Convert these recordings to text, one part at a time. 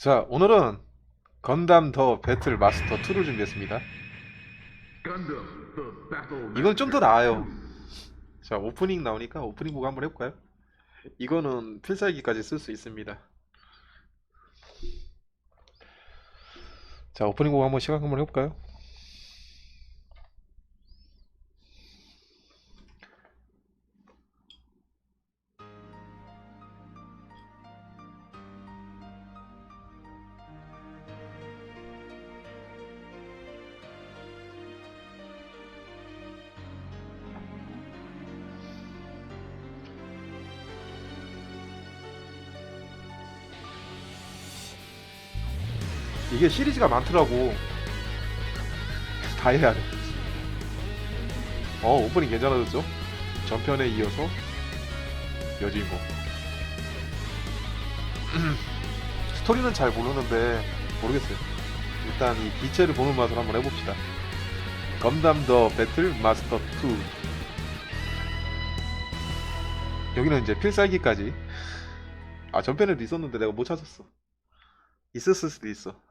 자, 오늘은 건담 더 배틀 마스터 2를 준비했습니다. 이건 좀 더 나아요. 자, 오프닝 나오니까 오프닝 보고 한번 해볼까요? 이거는 필살기까지 쓸 수 있습니다. 자, 오프닝 보고 한번 시작 한번 해볼까요? 이게 시리즈가 많더라고. 다 해야 돼. 어, 오프닝 괜찮아졌죠? 전편에 이어서 여주인공. 스토리는 잘 모르는데 모르겠어요. 일단 이 기체를 보는 맛을 한번 해봅시다. 건담 더 배틀 마스터 2. 여기는 이제 필살기까지. 아 전편에도 있었는데 내가 못 찾았어. 있었을 수도 있어.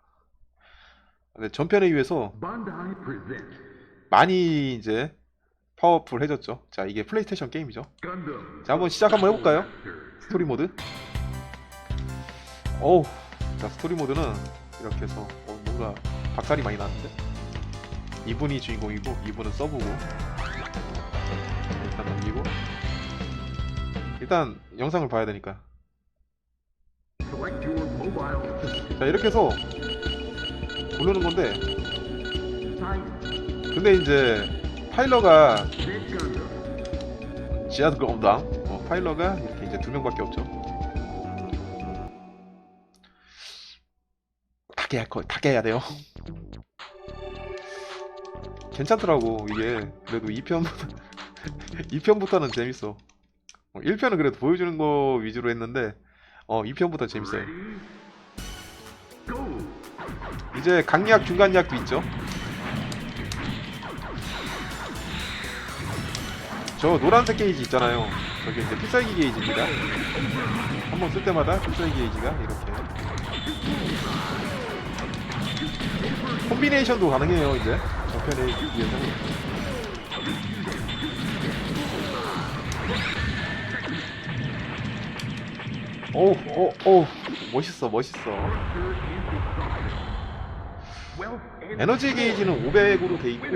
근데 전편에 비해서 Bandai presents 많이 이제 파워풀해졌죠. 자, 이게 플레이스테이션 게임이죠. 자, 한번 시작 한번 해볼까요? 스토리 모드. 어우, 자, 스토리 모드는 이렇게 해서 어, 뭔가 박살이 많이 나는데? 이분이 주인공이고, 이분은 서브고. 일단 넘기고. 일단 영상을 봐야 되니까. 자, 이렇게 해서 부르는 건데, 근데 이제 파일러가. 지하드 검당 어, 파일러가 이렇게 이제 두 명밖에 없죠. 할 거, 타게 해야 돼요. 괜찮더라고 이게 그래도 2편 2편부터는 재밌어. 어, 1편은 그래도 보여주는 거 위주로 했는데 어 2편부터 재밌어요. 이제 강약 중간약도 있죠. 저 노란색 게이지 있잖아요. 저게 이제 필살기 게이지입니다. 한 번 쓸 때마다 필살기 게이지가 이렇게 콤비네이션도 가능해요. 이제 저편에 비해서 오우 오우 오우 멋있어 멋있어. 에너지 게이지는 500으로 돼 있고.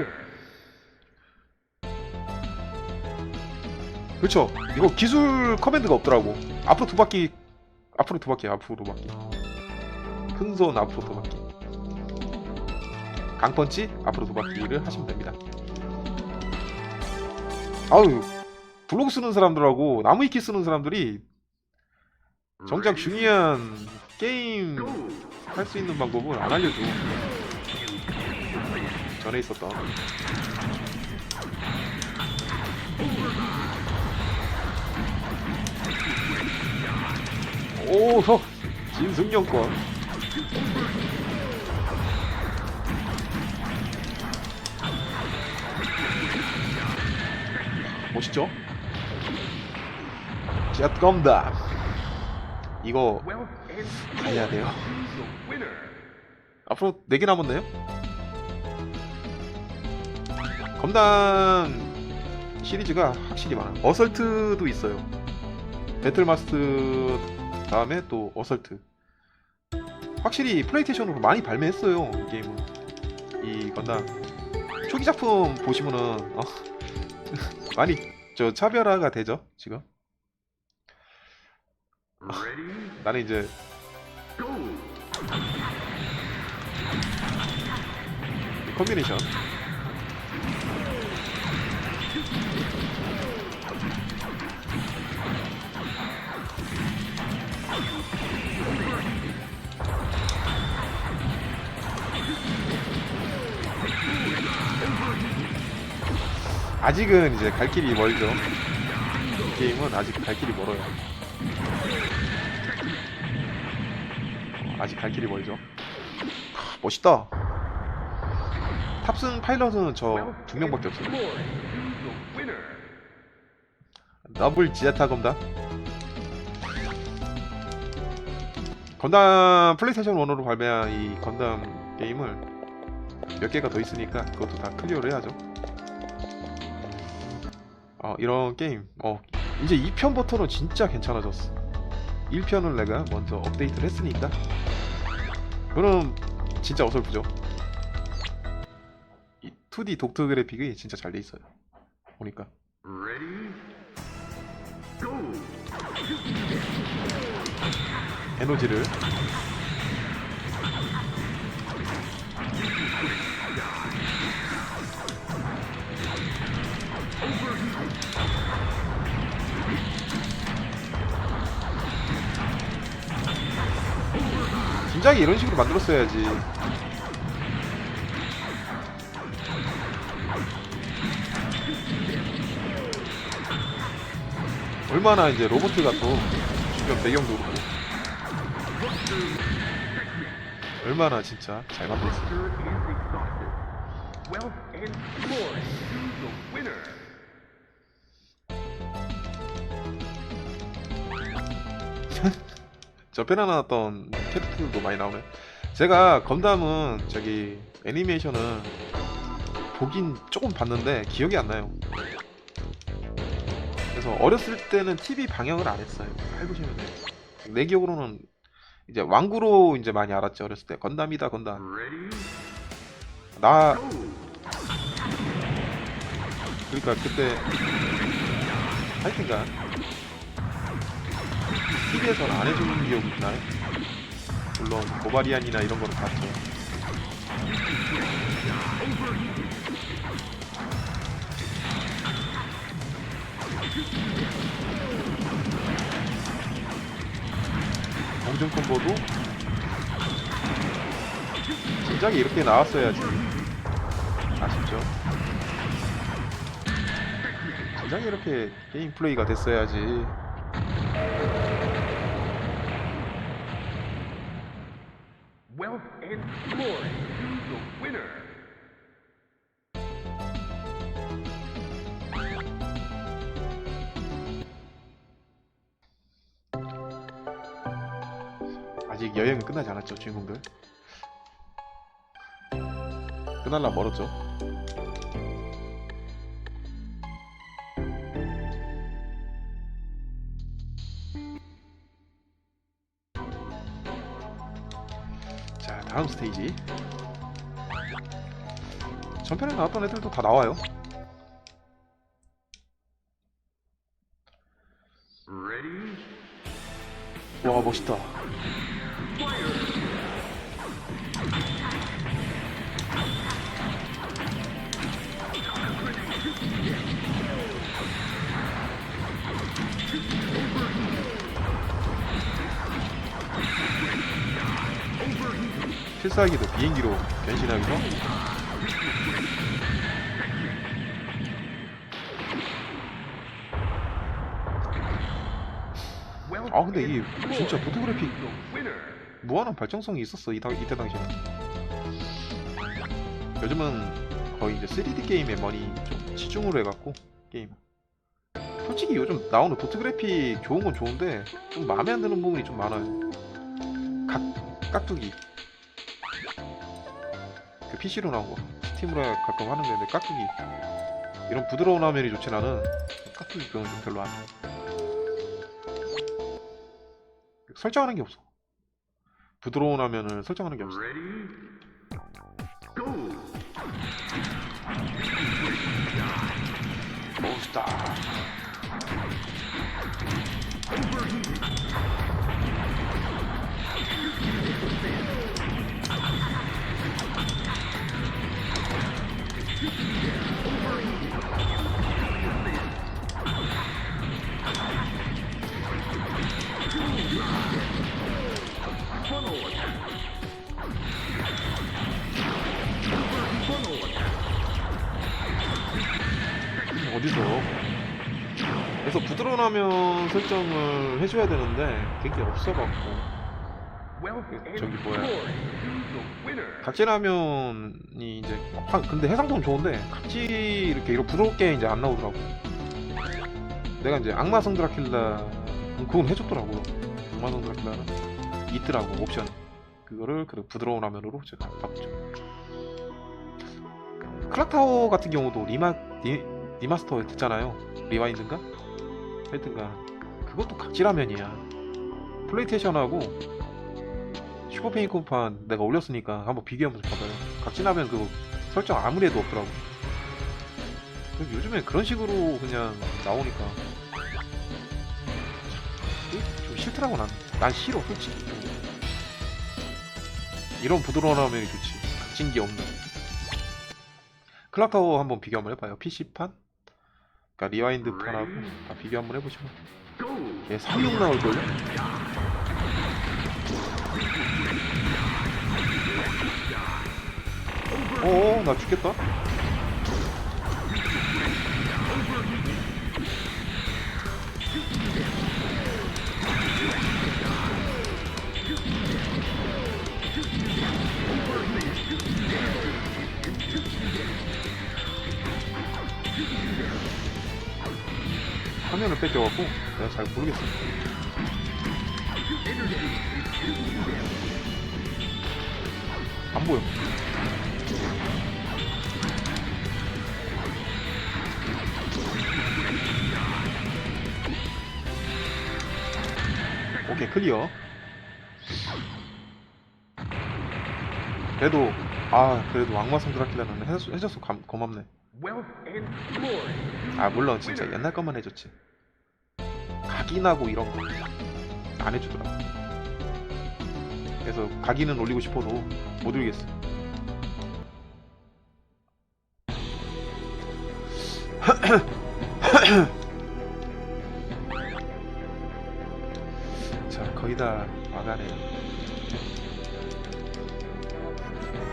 그렇죠. 이거 기술 커맨드가 없더라고. 앞으로 두 바퀴 앞으로 두 바퀴 앞으로 두 바퀴. 큰 손 앞으로 두 바퀴. 강펀치 앞으로 두 바퀴를 하시면 됩니다. 아유 블로그 쓰는 사람들하고 나무위키 쓰는 사람들이 정작 중요한 게임. 할 수 있는 방법은 안 알려줘 전에 있었던 오 형, 진승령권 멋있죠? 검다 이거 가야 돼요. 앞으로 4개 남았네요? 검단 시리즈가 확실히 많아. 어설트도 있어요. 배틀마스터 다음에 또 어설트. 확실히 플레이스테이션으로 많이 발매했어요. 이 게임은. 이 건담. 초기 작품 보시면은 어, 많이 저 차별화가 되죠. 지금. 나는 이제. 이 컨비네이션. 아직은 이제 갈 길이 멀죠. 이 게임은 아직 갈 길이 멀어요. 어, 아직 갈 길이 멀죠. 하, 멋있다. 탑승 파일럿은 저 두 명밖에 없어요. 더블 지하타 검다. 건담 플레이스테이션 1으로 발매한 이 건담 게임을 몇 개가 더 있으니까 그것도 다 클리어를 해야죠. 어, 이런 게임. 어, 이제 2편부터는 진짜 괜찮아졌어. 1편을 내가 먼저 업데이트를 했으니까. 그럼 진짜 어설프죠. 이 2D 독트 그래픽이 진짜 잘 돼 있어요. 보니까. 에너지를 진작에 이런 식으로 만들었어야지. 얼마나 이제 로봇 같고 주변 배경도 그렇고 얼마나 진짜 잘 만들었어 저편에 나왔던 캐릭터들도 많이 나오네. 제가 건담은 저기 애니메이션은 보긴 조금 봤는데 기억이 안 나요. 그래서 어렸을 때는 TV 방영을 안 했어요. 해보시면 돼요. 내 기억으로는 이제 왕구로 이제 많이 알았지 어렸을 때 건담이다 건담. 나! 그러니까 그때 하여튼간 TV에서는 안 해주는 기억이 있나요? 물론 고바리안이나 이런 거는 봤죠. 공중 콤보도 진작에 이렇게 나왔어야지. 아쉽죠? 진작에 이렇게 게임 플레이가 됐어야지. And glory to the winner. 아직 여행은 끝나지 않았죠, 주인공들. 끝날라 멀었죠. 다음 스테이지. 전편에 나왔던 애들도 다 나와요. 와, 멋있다. 필살기도 비행기로 변신하기도 아 근데 glory 진짜 포토그래픽. 무한한 발전성이 있었어 이 당, 이때 당시에는. 요즘은 거의 이제 3D 게임에 많이 좀 치중으로 해갖고 게임. 솔직히 요즘 나오는 도트 그래픽 좋은 건 좋은데 좀 마음에 안 드는 부분이 좀 많아요. 각, 깍두기. 그 PC로 나온 거. 스팀으로 가끔 하는 게 있는데 깍두기 이런 부드러운 화면이 좋지 나는 깍두기 그건 좀 별로 안 해. 설정하는 게 없어. 부드러운 화면을 설정하는 게 없어! 멋 화면 설정을 해줘야 되는데 그게 없어갖고 저기 뭐야. glory to the winner. 각질 화면이 이제 하- 근데 해상도는 좋은데 각질 이렇게 이렇게 부드럽게 이제 안 나오더라고. 내가 이제 악마성 드라큘라 그건 해줬더라고요. 악마성 드라큘라는 있더라고 옵션 그거를 그 부드러운 화면으로 제가 바꿨죠 클락타워 같은 경우도 리마 리, 리마스터 됐잖아요 리와인드인가? 하여튼간 그것도 각질화면이야. 플레이테이션하고 슈퍼페인컴판 내가 올렸으니까 한번 비교 한번 봐봐요 각질화면 그 설정 아무리 해도 없더라고. 요즘에 그런 식으로 그냥 나오니까. 참, 좀 싫더라고 난. 난 싫어 솔직히. 이런 부드러운 화면이 좋지. 각진 게 없는. 클락타워 한번 비교 한번 해봐요. PC판 그러니까 리와인드 판하고 다 비교 한번 해보시면 얘36 나올걸요? 어어 나 죽겠다 화면을 뺏겨갖고 내가 잘 모르겠어 안 보여. 오케이 클리어. 그래도 아 그래도 악마성 드라큘라는 해줬, 해줘서 감, 고맙네. 아 물론 진짜 옛날 것만 해줬지 각인하고 이런 거 안 해주더라 그래서 각인은 올리고 싶어도 못 올리겠어. 자 거의 다 와가네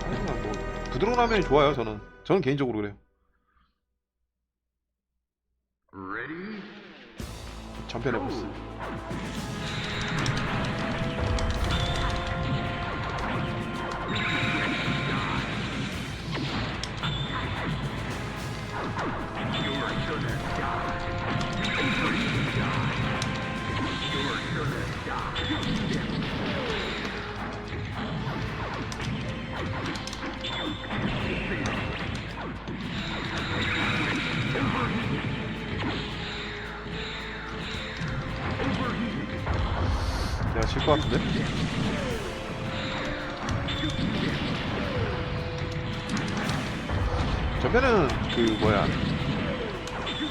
하지만 뭐 부드러운 화면이 좋아요 저는. 저는 개인적으로 그래요. Ready? 전편해보스 내가 질 것 같은데? 저편은 그 뭐야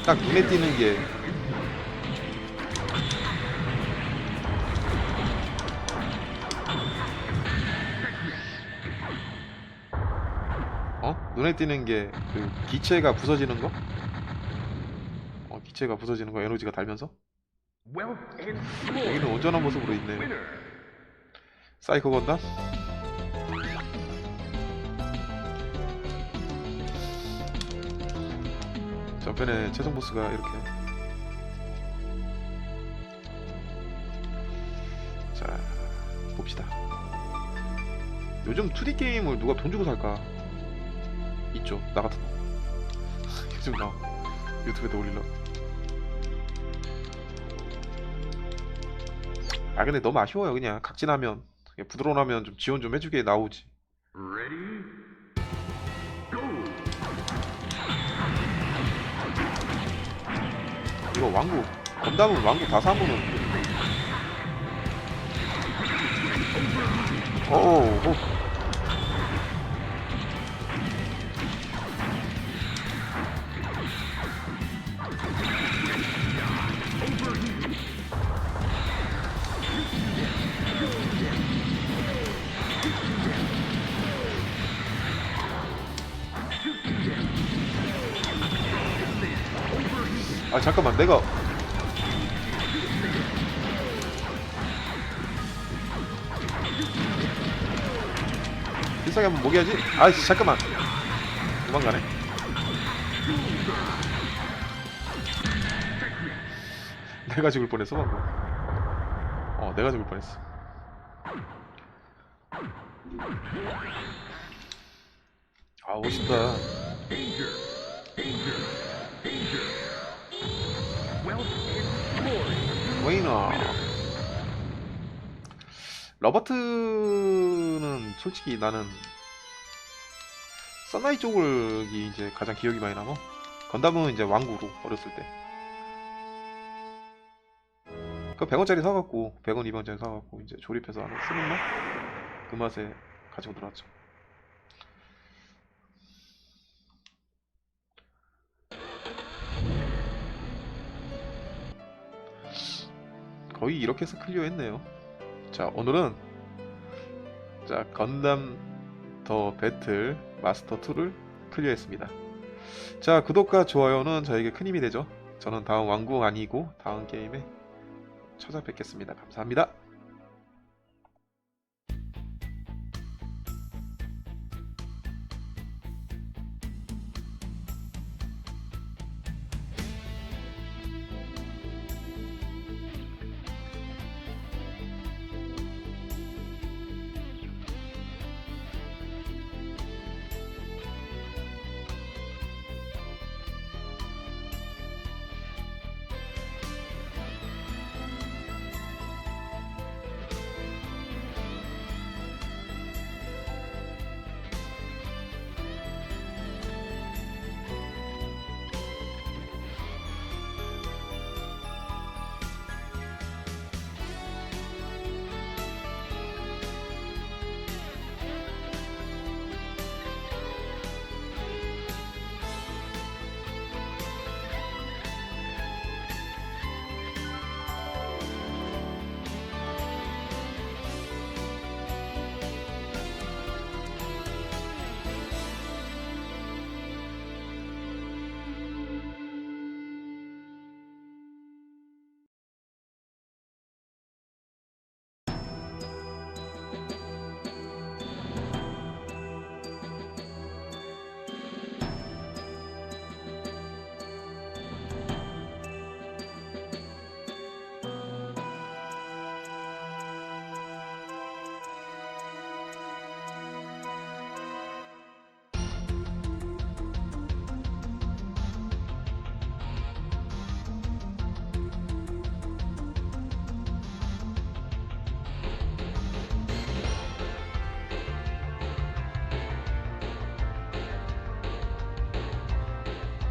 딱 눈에 띄는 게 어? 눈에 띄는 게 그 기체가 부서지는 거? 어, 기체가 부서지는 거 에너지가 달면서? 여기는 온전한 모습으로. Winner. 사이코 건담? 전편에 최종 보스가 이렇게 자 봅시다 요즘 2D 게임을 누가 돈 주고 살까 있죠 나 같은 놈 요즘 나 유튜브에도 올리려 아 근데 너무 아쉬워요 그냥 각진하면 그냥 부드러운 하면 좀 지원 좀 해주게 나오지 Ready? Go. 이거 왕국 건담은 왕국 다 사면은 어어 아 잠깐만 내가. 비싸게 한번 먹여야지. 아이씨 잠깐만. 도망가네. 내가 죽을 뻔했어 방금. 어 내가 죽을 뻔했어. 아 멋있다 웨이너 러버트는 솔직히 나는 썬라이 쪽이 이제 가장 기억이 많이 남아. 건담은 이제 왕구로 어렸을 때. 그 100원짜리 사갖고 100원 200원짜리 사갖고 이제 조립해서 하는 쓰는 맛? 그 맛에 가지고 놀았죠. 거의 이렇게 해서 클리어 했네요. 자 오늘은 자 건담 더 배틀 마스터 2를 클리어 했습니다. 자 구독과 좋아요는 저에게 큰 힘이 되죠. 저는 다음 왕국 아니고 다음 게임에 찾아뵙겠습니다. 감사합니다.